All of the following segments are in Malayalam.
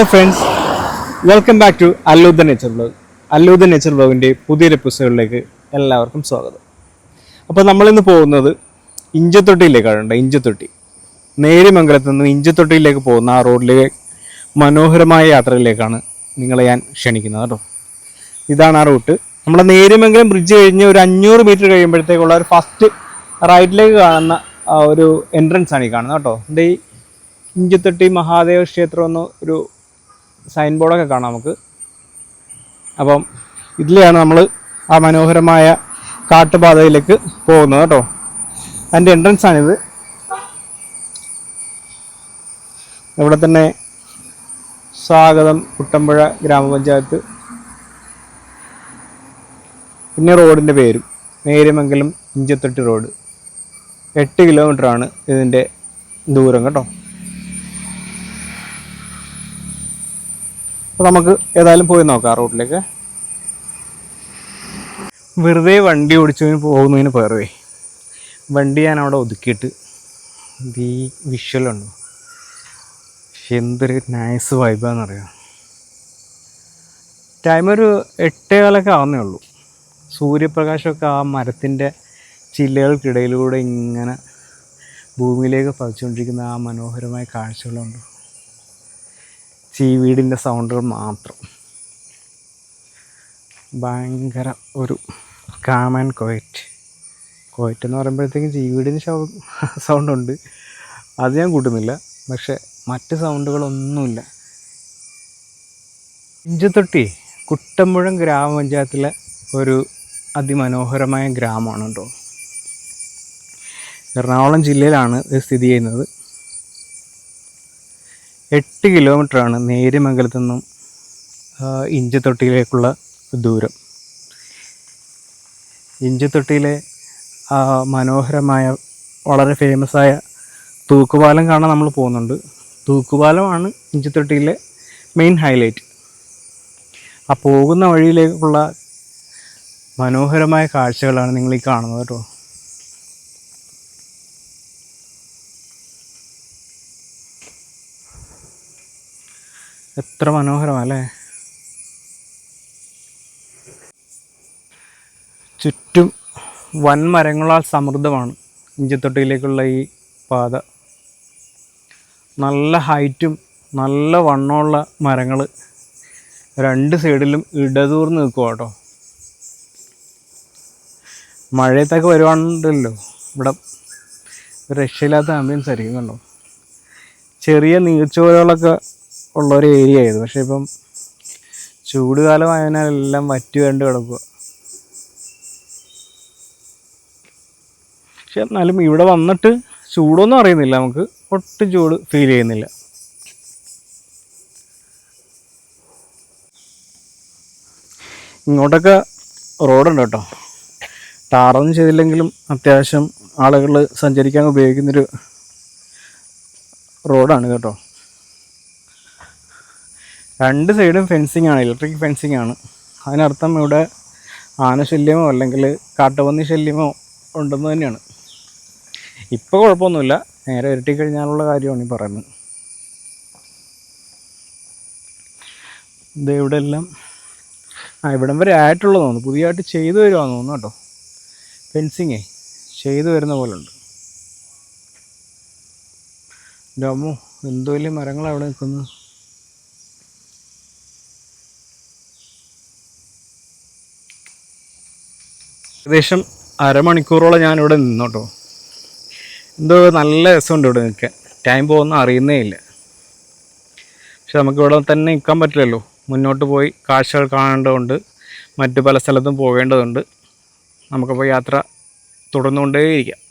Hello friends welcome back to അല്ലൂദ nature blog അല്ലൂദ നേച്ചർ ബ്ലോഗിന്റെ പുതിയൊരു എപ്പിസോഡിലേക്ക് എല്ലാവർക്കും സ്വാഗതം. അപ്പോൾ നമ്മളിന്ന് പോകുന്നത് ഇഞ്ചത്തൊട്ടിയിലേക്കാണ് ഇഞ്ചത്തൊട്ടി. നേരിമംഗലത്ത് നിന്ന് ഇഞ്ചത്തൊട്ടിയിലേക്ക് പോകുന്ന ആ റോഡിലെ മനോഹരമായ യാത്രയിലേക്കാണ് നിങ്ങളെ ഞാൻ ക്ഷണിക്കുന്നത് കേട്ടോ. ഇതാണ് ആ റൂട്ട്. നമ്മളെ നേരിമംഗലം ബ്രിഡ്ജ് കഴിഞ്ഞ് ഒരു അഞ്ഞൂറ് മീറ്റർ കഴിയുമ്പോഴത്തേക്കുള്ള ഒരു ഫസ്റ്റ് റൈറ്റിലേക്ക് കാണുന്ന ഒരു എൻട്രൻസ് ആണ് ഈ കാണുന്നത് കേട്ടോ. എന്റെ ഈ ഇഞ്ചത്തൊട്ടി മഹാദേവ ക്ഷേത്രം എന്ന ഒരു സൈൻ ബോർഡൊക്കെ കാണാം നമുക്ക്. അപ്പം ഇതിലെയാണ് നമ്മൾ ആ മനോഹരമായ കാട്ടുപാതയിലേക്ക് പോകുന്നത് കേട്ടോ. അതിന്റെ എൻട്രൻസ് ആണിത്. ഇവിടെ തന്നെ സ്വാഗതം കുട്ടമ്പുഴ ഗ്രാമപഞ്ചായത്ത്. പിന്നെ റോഡിന്റെ പേരും. നേര്യമംഗലം ഇഞ്ചത്തൊട്ടി റോഡ്. എട്ട് കിലോമീറ്ററാണ് ഇതിന്റെ ദൂരം കേട്ടോ. അപ്പോൾ നമുക്ക് ഏതായാലും പോയി നോക്കാം റോഡിലേക്ക് വെറുതെ വണ്ടി ഓടിച്ചതിന് പോകുന്നതിന് പേറുവേ വണ്ടി ഞാൻ അവിടെ ഒതുക്കിയിട്ട് ഈ വിഷ്വലുണ്ട് എന്തൊരു നൈസ് വൈബാന്നറിയാം ടൈം ഒരു എട്ടേകാലൊക്കെ ആവുന്നേ ഉള്ളൂ. സൂര്യപ്രകാശമൊക്കെ ആ മരത്തിന്റെ ചില്ലകൾക്കിടയിലൂടെ ഇങ്ങനെ ഭൂമിയിലേക്ക് പതിച്ചുകൊണ്ടിരിക്കുന്ന ആ മനോഹരമായ കാഴ്ചകളുണ്ട്. ചീവീടിന്റെ സൗണ്ടുകൾ മാത്രം. ഭയങ്കര ഒരു കാം ആൻഡ് കോയറ്റ് കോയറ്റ് എന്ന് പറയുമ്പോഴത്തേക്കും ചീവീടിന്റെ സൗണ്ട് ഉണ്ട് അത് ഞാൻ കൂട്ടുന്നില്ല. പക്ഷെ മറ്റ് സൗണ്ടുകളൊന്നുമില്ല. ഇഞ്ചത്തൊട്ടി കുട്ടമ്പുഴം ഗ്രാമപഞ്ചായത്തിലെ ഒരു അതിമനോഹരമായ ഗ്രാമമാണ് കേട്ടോ എറണാകുളം ജില്ലയിലാണ് ഇത് സ്ഥിതി ചെയ്യുന്നത്. എട്ട് കിലോമീറ്ററാണ് നേര്യമംഗലത്തു നിന്നും ഇഞ്ചത്തൊട്ടിയിലേക്കുള്ള ദൂരം. ഇഞ്ചത്തൊട്ടിയിലെ മനോഹരമായ വളരെ ഫേമസായ തൂക്കുപാലം കാണാൻ നമ്മൾ പോകുന്നുണ്ട്. തൂക്കുപാലമാണ് ഇഞ്ചത്തൊട്ടിയിലെ മെയിൻ ഹൈലൈറ്റ്. ആ പോകുന്ന വഴിയിലേക്കുള്ള മനോഹരമായ കാഴ്ചകളാണ് നിങ്ങൾ ഈ കാണുന്നത് കേട്ടോ. എത്ര മനോഹരമല്ലേ ചുറ്റും വൻമരങ്ങളാൽ സമൃദ്ധമാണ് ഇഞ്ചിത്തൊട്ടിയിലേക്കുള്ള ഈ പാത. നല്ല ഹൈറ്റും നല്ല വണ്ണമുള്ള മരങ്ങൾ രണ്ട് സൈഡിലും ഇടതൂർന്ന് നിൽക്കുക കേട്ടോ. മഴയത്തൊക്കെ വരുവാണ്ടല്ലോ ഇവിടെ രക്ഷയില്ലാത്ത ആംബിയൻസ് ആയിരിക്കും കണ്ടോ. ചെറിയ നീർച്ചോലകളൊക്കെ ഉള്ള ഒരു ഏരിയ ആയത് പക്ഷെ ഇപ്പം ചൂട് കാലമായതിനാൽ എല്ലാം വറ്റി കണ്ട് കിടക്കുക പക്ഷെ എന്നാലും ഇവിടെ വന്നിട്ട് ചൂടൊന്നും അറിയുന്നില്ല നമുക്ക്. ഒട്ടും ചൂട് ഫീൽ ചെയ്യുന്നില്ല. ഇങ്ങോട്ടൊക്കെ റോഡുണ്ട് കേട്ടോ. ടാറൊന്നും ചെയ്തില്ലെങ്കിലും അത്യാവശ്യം ആളുകൾ സഞ്ചരിക്കാൻ ഉപയോഗിക്കുന്നൊരു റോഡാണ് കേട്ടോ. രണ്ട് സൈഡും ഫെൻസിങ് ആണ് ഇലക്ട്രിക് ഫെൻസിങ് ആണ്. അതിനർത്ഥം ഇവിടെ ആനശല്യമോ അല്ലെങ്കിൽ കാട്ടുപന്നി ശല്യമോ ഉണ്ടെന്ന് തന്നെയാണ്. ഇപ്പോൾ കുഴപ്പമൊന്നുമില്ല. നേരെ ഇരട്ടി കഴിഞ്ഞാലുള്ള കാര്യമാണ് ഈ പറയുന്നത്. ഇത് ഇവിടെ എല്ലാം ആ ഇവിടം വരെ ആയിട്ടുള്ളത് തോന്നുന്നു. പുതിയതായിട്ട് ചെയ്തു വരുവാന്ന് തോന്നുന്നു കേട്ടോ. ഫെൻസിങ്ങേ ചെയ്തു വരുന്ന പോലെ ഉണ്ട്. ഡമോ എന്തോ വലിയ മരങ്ങൾ അവിടെ ഏകദേശം അരമണിക്കൂറോളം ഞാനിവിടെ നിന്നോട്ടോ. എന്തോ നല്ല രസമുണ്ട് ഇവിടെ നിൽക്കാൻ. ടൈം പോകുന്ന അറിയുന്നേ ഇല്ല. പക്ഷെ നമുക്കിവിടെ തന്നെ നിൽക്കാൻ പറ്റില്ലല്ലോ. മുന്നോട്ട് പോയി കാഴ്ചകൾ കാണേണ്ടതുണ്ട്. മറ്റു പല സ്ഥലത്തും പോകേണ്ടതുണ്ട്. നമുക്കപ്പോൾ യാത്ര തുടർന്നുകൊണ്ടേയിരിക്കാം.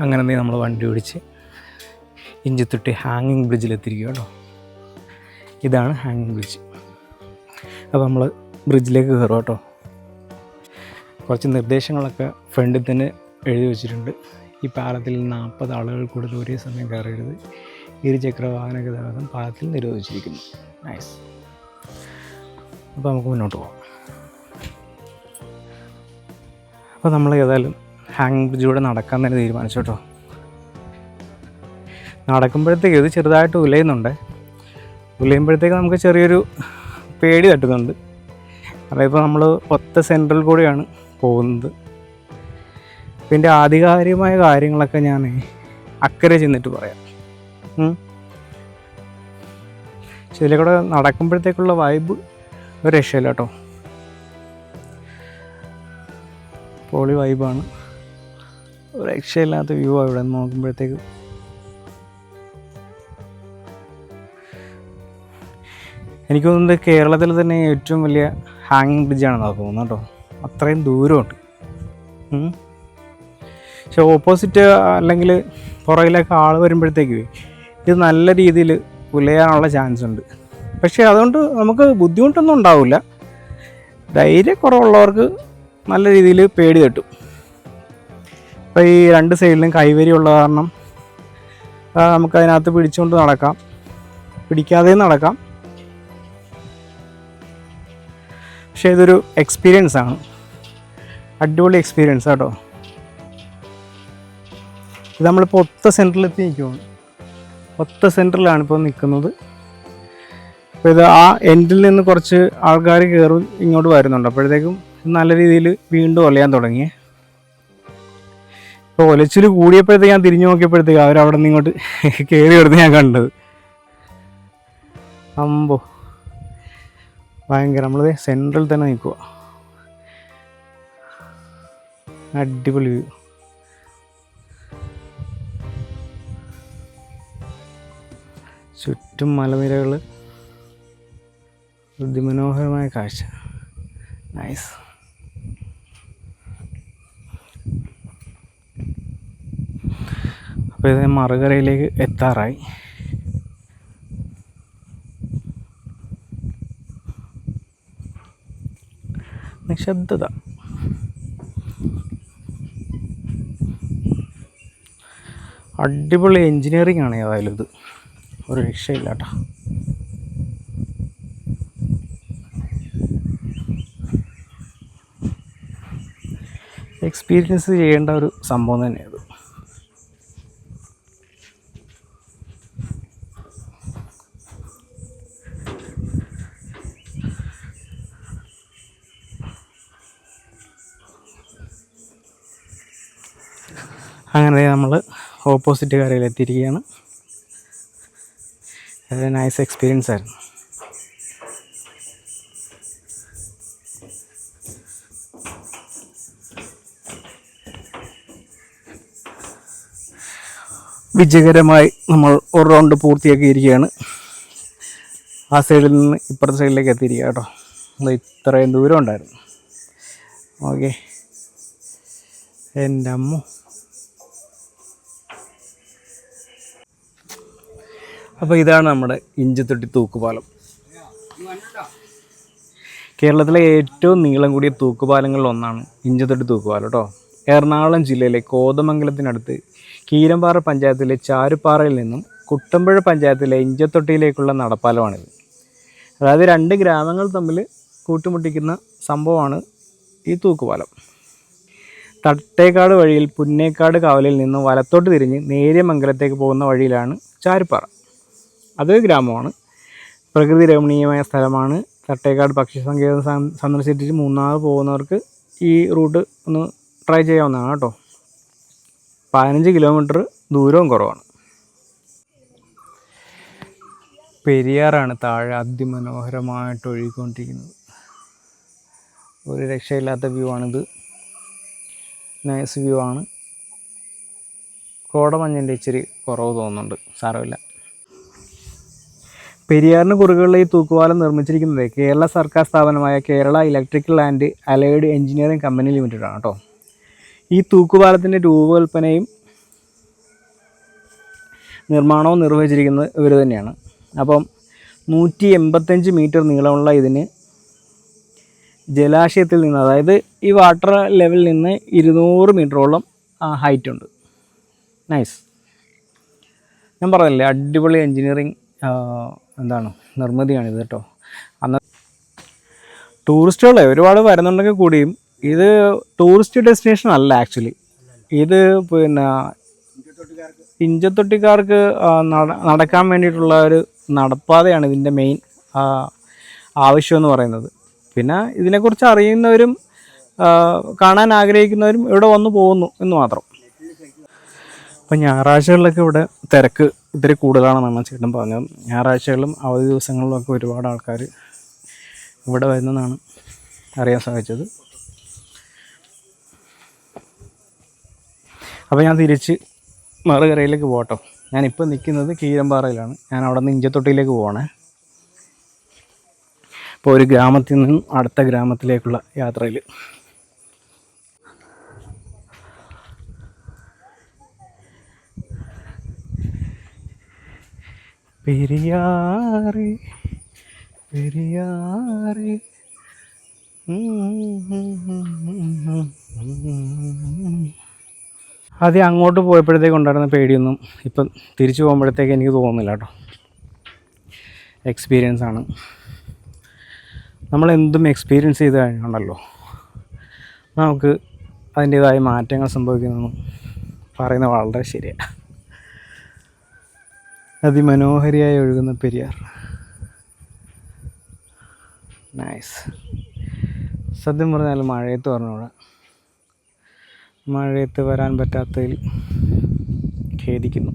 അങ്ങനെ നമ്മൾ വണ്ടി ഓടിച്ച് ഇഞ്ചിത്തൊട്ടി ഹാങ്ങിങ് ബ്രിഡ്ജിലെത്തിരിക്കുക കേട്ടോ. ഇതാണ് ഹാങ്ങിങ് ബ്രിഡ്ജ് അപ്പോൾ നമ്മൾ ബ്രിഡ്ജിലേക്ക് കയറും കേട്ടോ. കുറച്ച് നിർദ്ദേശങ്ങളൊക്കെ ഫ്രണ്ടിൽ തന്നെ എഴുതി വെച്ചിട്ടുണ്ട്. ഈ പാലത്തിൽ നാൽപ്പത് ആളുകൾ കൂടുതൽ ഒരേ സമയം കയറരുത്. ഇരുചക്ര വാഹന ഗതാഗതം പാലത്തിൽ നിരോധിച്ചിരിക്കുന്നു. നൈസ് അപ്പോൾ നമുക്ക് മുന്നോട്ട് പോകാം അപ്പോൾ നമ്മൾ ഏതായാലും ഹാങ് ബ്രിഡ്ജിലൂടെ നടക്കാൻ തന്നെ തീരുമാനിച്ചു കേട്ടോ. നടക്കുമ്പോഴത്തേക്ക് ഇത് ചെറുതായിട്ട് ഉലയുന്നുണ്ട്. ഉലയുമ്പോഴത്തേക്ക് നമുക്ക് ചെറിയൊരു പേടി തട്ടുന്നുണ്ട്. കാരണം ഇപ്പോൾ നമ്മൾ ഒത്ത സെൻട്രൽ കൂടെയാണ് പോകുന്നത്. പിന്നെ ആധികാരികമായ കാര്യങ്ങളൊക്കെ ഞാൻ അക്കരെ ചെന്നിട്ട് പറയാം. പക്ഷെ നടക്കുമ്പോഴത്തേക്കുള്ള വൈബ് ഒരു രക്ഷയില്ല കേട്ടോ. പോളി വൈബാണ് രക്ഷയില്ലാത്ത വ്യൂ ആണ് ഇവിടെ നോക്കുമ്പോഴത്തേക്ക്. എനിക്ക് തോന്നുന്നത് കേരളത്തിൽ തന്നെ ഏറ്റവും വലിയ ഹാങ്ങിങ് ബ്രിഡ്ജാണെന്ന് തോന്നുന്നു കേട്ടോ. അത്രയും ദൂരമുണ്ട്. പക്ഷെ ഓപ്പോസിറ്റ് അല്ലെങ്കിൽ പുറകിലൊക്കെ ആൾ വരുമ്പോഴത്തേക്ക് ഇത് നല്ല രീതിയിൽ പുലയാനുള്ള ചാൻസ് ഉണ്ട്. പക്ഷേ അതുകൊണ്ട് നമുക്ക് ബുദ്ധിമുട്ടൊന്നും ഉണ്ടാവില്ല. ധൈര്യക്കുറവുള്ളവർക്ക് നല്ല രീതിയിൽ പേടി തട്ടും. അപ്പോൾ ഈ രണ്ട് സൈഡിലും കൈവരി ഉള്ള കാരണം നമുക്കതിനകത്ത് പിടിച്ചുകൊണ്ട് നടക്കാം. പിടിക്കാതെയും നടക്കാം. പക്ഷേ ഇതൊരു എക്സ്പീരിയൻസ് ആണ്. അടിപൊളി എക്സ്പീരിയൻസ് കേട്ടോ ഇത് നമ്മളിപ്പോൾ ഒത്ത സെന്ററിലെത്തി നിൽക്കുകയാണ് ഒത്ത സെന്ററിലാണ് ഇപ്പോൾ നിൽക്കുന്നത് അപ്പോൾ ഇത് ആ എൻഡിൽ നിന്ന് കുറച്ച് ആൾക്കാർ കയറും ഇങ്ങോട്ട് വരുന്നുണ്ട്. അപ്പോഴത്തേക്കും നല്ല രീതിയിൽ വീണ്ടും ഒലയാൻ തുടങ്ങി. ഇപ്പോൾ ഒലച്ചിൽ കൂടിയപ്പോഴത്തേക്ക് ഞാൻ തിരിഞ്ഞു നോക്കിയപ്പോഴത്തേക്ക് അവരവിടെ നിന്ന് ഇങ്ങോട്ട് കയറി വരുന്നത് ഞാൻ കണ്ടത്. അമ്പോ. ഭയങ്കര. നമ്മളത് സെൻട്രൽ തന്നെ നിൽക്കുക അടിപൊളി വ്യൂ ചുറ്റും മലനിരകൾ അതിമനോഹരമായ കാഴ്ച. നൈസ് അപ്പോൾ ഇത് മറുകരയിലേക്ക് എത്താറായി. നിശബ്ദത. അടിപൊളി എൻജിനീയറിംഗ് ആണ് ഏതായാലും ഇത്. ഒരു രക്ഷയില്ല കേട്ടോ എക്സ്പീരിയൻസ് ചെയ്യേണ്ട ഒരു സംഭവം തന്നെയത് അങ്ങനെ നമ്മൾ ഓപ്പോസിറ്റ് കരയിൽ എത്തിയിരിക്കുകയാണ് അതൊരു നൈസ് എക്സ്പീരിയൻസ് ആയിരുന്നു. വിജയകരമായി നമ്മൾ ഒരു റൗണ്ട് പൂർത്തിയാക്കിയിരിക്കുകയാണ് ആ സൈഡിൽ നിന്ന് ഇപ്പുറത്തെ സൈഡിലേക്ക് എത്തിയിരിക്കുക കേട്ടോ. ഇത്രയും ദൂരം ഉണ്ടായിരുന്നു. ഓക്കെ എന്റെ അമ്മ. അപ്പോൾ ഇതാണ് നമ്മുടെ ഇഞ്ചിത്തൊട്ടി തൂക്കുപാലം. കേരളത്തിലെ ഏറ്റവും നീളം കൂടിയ തൂക്കുപാലങ്ങളിൽ ഒന്നാണ് ഇഞ്ചത്തൊട്ടി തൂക്കുപാലം കേട്ടോ എറണാകുളം ജില്ലയിലെ കോതമംഗലത്തിനടുത്ത് കീരമ്പാറ പഞ്ചായത്തിലെ ചാരുപ്പാറയിൽ നിന്നും കുട്ടമ്പുഴ പഞ്ചായത്തിലെ ഇഞ്ചത്തൊട്ടിയിലേക്കുള്ള നടപ്പാലമാണിത്. അതായത് രണ്ട് ഗ്രാമങ്ങൾ തമ്മിൽ കൂട്ടിമുട്ടിക്കുന്ന സംഭവമാണ് ഈ തൂക്കുപാലം. തട്ടേക്കാട് വഴിയിൽ പുന്നേക്കാട് കാവലിൽ നിന്നും വലത്തോട്ട് തിരിഞ്ഞ് നേര്യമംഗലത്തേക്ക് പോകുന്ന വഴിയിലാണ് ചാരുപ്പാറ. അത് ഗ്രാമമാണ്. പ്രകൃതി രമണീയമായ സ്ഥലമാണ്. തട്ടേക്കാട് പക്ഷി സങ്കേതം സന്ദർശിച്ചിട്ട് മൂന്നാർ പോകുന്നവർക്ക് ഈ റൂട്ട് ഒന്ന് ട്രൈ ചെയ്യാവുന്നതാണ് കേട്ടോ. പതിനഞ്ച് കിലോമീറ്റർ ദൂരവും കുറവാണ്. പെരിയാറാണ് താഴെ അതിമനോഹരമായിട്ട് ഒഴുകിക്കൊണ്ടിരിക്കുന്നത്. ഒരു രക്ഷയില്ലാത്ത വ്യൂ ആണിത് നൈസ് വ്യൂ ആണ് കോടമഞ്ഞിന്റെ ഇച്ചിരി കുറവ് തോന്നുന്നുണ്ട്. സാരമില്ല. പെരിയാറിന് കുറുകെയുള്ള ഈ തൂക്കുപാലം നിർമ്മിച്ചിരിക്കുന്നത് കേരള സർക്കാർ സ്ഥാപനമായ Kerala electrical and allied engineering company limited ആണ് കേട്ടോ ഈ തൂക്കുപാലത്തിന്റെ രൂപകൽപ്പനയും നിർമ്മാണവും നിർവഹിച്ചിരിക്കുന്നത് ഇവർ തന്നെയാണ്. അപ്പം നൂറ്റി എൺപത്തഞ്ച് മീറ്റർ നീളമുള്ള ഇതിന് ജലാശയത്തിൽ നിന്ന് അതായത് ഈ വാട്ടർ ലെവലിൽ നിന്ന് ഇരുന്നൂറ് മീറ്ററോളം ഹൈറ്റ് ഉണ്ട്. നൈസ് ഞാൻ പറഞ്ഞില്ലേ അടിപൊളി എൻജിനീയറിങ് എന്താണ് നിർമ്മിതിയാണിത് കേട്ടോ. അന്ന് ടൂറിസ്റ്റുകളെ ഒരുപാട് വരുന്നുണ്ടെങ്കിൽ കൂടിയും ഇത് ടൂറിസ്റ്റ് ഡെസ്റ്റിനേഷൻ അല്ല ആക്ച്വലി. ഇത് പിന്നെ നട- നടക്കാൻ വേണ്ടിയിട്ടുള്ള ഒരു നടപ്പാതയാണ് ഇതിന്റെ മെയിൻ ആവശ്യം എന്ന് പറയുന്നത്. പിന്നെ ഇതിനെക്കുറിച്ച് അറിയുന്നവരും കാണാൻ ആഗ്രഹിക്കുന്നവരും ഇവിടെ വന്നു പോകുന്നു എന്ന് മാത്രം. അപ്പം ഞായറാഴ്ചകളിലൊക്കെ ഇവിടെ തിരക്ക് ഇത്തിരി കൂടുതലാണെന്നാണ് ചേട്ടൻ പറഞ്ഞത്. ഞായറാഴ്ചകളിലും അവധി ദിവസങ്ങളിലൊക്കെ ഒരുപാട് ആൾക്കാർ ഇവിടെ വരുന്നതാണ് അറിയാൻ സാധിച്ചത്. അപ്പോൾ ഞാൻ തിരിച്ച് മറുകരയിലേക്ക് പോകട്ടോ. ഞാനിപ്പോൾ നിൽക്കുന്നത് കീരമ്പാറയിലാണ്. ഞാൻ അവിടെ നിന്ന് ഇഞ്ചത്തൊട്ടിയിലേക്ക് പോകണേ ഇപ്പോൾ ഒരു ഗ്രാമത്തിൽ നിന്നും അടുത്ത ഗ്രാമത്തിലേക്കുള്ള യാത്രയിൽ പെരിയാറ് പെരിയാറ്. ആദ്യം അങ്ങോട്ട് പോയപ്പോഴത്തേക്ക് ഉണ്ടായിരുന്ന പേടിയൊന്നും ഇപ്പം തിരിച്ചു പോകുമ്പോഴത്തേക്ക് എനിക്ക് തോന്നുന്നില്ല കേട്ടോ. എക്സ്പീരിയൻസ് ആണ്. നമ്മളെന്തും എക്സ്പീരിയൻസ് ചെയ്ത് കഴിഞ്ഞുണ്ടല്ലോ നമുക്ക് അതിന്റേതായ മാറ്റങ്ങൾ സംഭവിക്കുന്നു പറയുന്നത് വളരെ ശരിയാണ് അതിമനോഹരിയായി ഒഴുകുന്ന പെരിയാർ. നൈസ് സത്യം പറഞ്ഞാൽ മഴയത്ത് പറഞ്ഞൂടാ. മഴയത്ത് വരാൻ പറ്റാത്തതിൽ ഖേദിക്കുന്നു.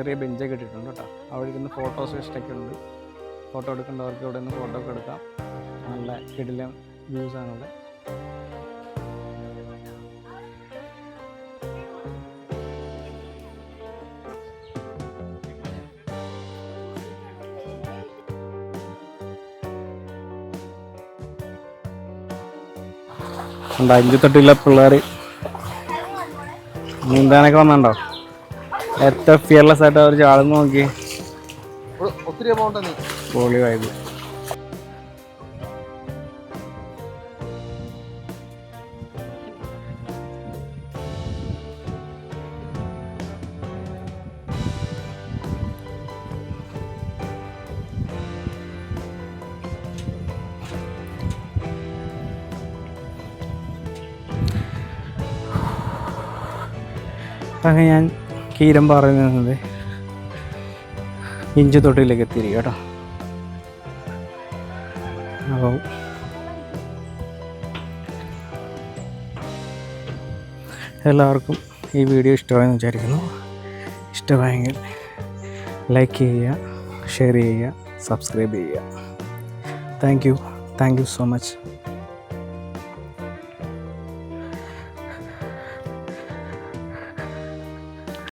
ചെറിയ ബെഞ്ചൊക്കെ ഇട്ടിട്ടുണ്ട് കേട്ടോ. അവിടെ ഇരുന്ന് ഫോട്ടോ സെഷനൊക്കെ ഉണ്ട്. ഫോട്ടോ എടുക്കേണ്ടവർക്ക് ഇവിടെ നിന്ന് ഫോട്ടോ ഒക്കെ എടുക്കാം. നല്ല കിടിലം വ്യൂസ് ആണ് ഇവിടെ. തൊട്ടില്ല പിള്ളേർ നീന്താനൊക്കെ വന്നുണ്ടോ എത്ര ഫിയർലെസ് ആയിട്ട് അവർ ചാടുന്നു നോക്കി ഒത്തിരി പൊളി വൈബ് അങ്ങനെ ഞാൻ പറയുന്നത് ഇഞ്ചു തൊട്ടിലേക്ക് എത്തിയിരിക്കും കേട്ടോ. അപ്പോൾ എല്ലാവർക്കും ഈ വീഡിയോ ഇഷ്ടമായെന്ന് വിചാരിക്കുന്നു. ഇഷ്ടമായെങ്കിൽ ലൈക്ക് ചെയ്യുക ഷെയർ ചെയ്യുക സബ്സ്ക്രൈബ് ചെയ്യുക. Thank you thank you so much